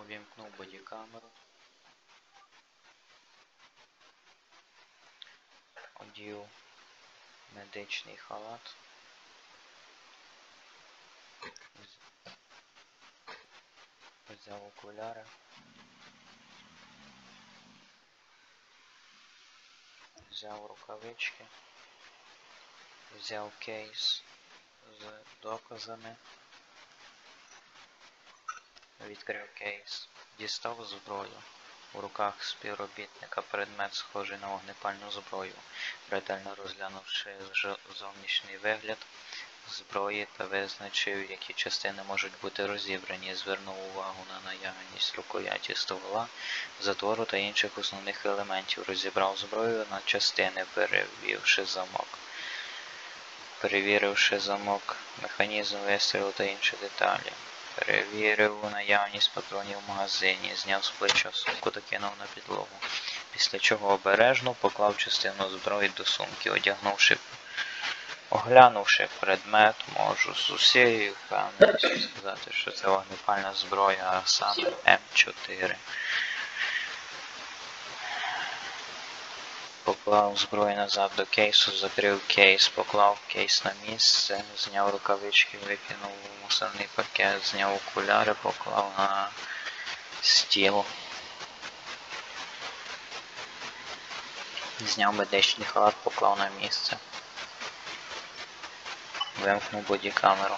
Увімкнув бодікамеру. Одів медичний халат. Взяв окуляри. Взяв рукавички. Взяв кейс з доказами. Відкрив кейс. Дістав зброю. У руках співробітника предмет схожий на вогнепальну зброю. Ретельно розглянувши зовнішній вигляд зброї та визначив, які частини можуть бути розібрані, звернув увагу на наявність рукояті ствола, затвору та інших основних елементів. Розібрав зброю на частини, перевівши замок. Перевіривши замок, механізм вистрілу та інші деталі. Перевірив наявність патронів в магазині, зняв з плеча сумку та кинув на підлогу. Після чого обережно поклав частину зброї до сумки, одягнувши, оглянувши предмет, можу з усією впевненістю сказати, що це вогнепальна зброя, а саме М4. Поклав зброю назад до кейсу, закрив кейс, поклав кейс на місце, зняв рукавички, викинув мусорний пакет, зняв окуляри, поклав на стіл. Зняв медичний халат, поклав на місце. Вимкнув бодікамеру.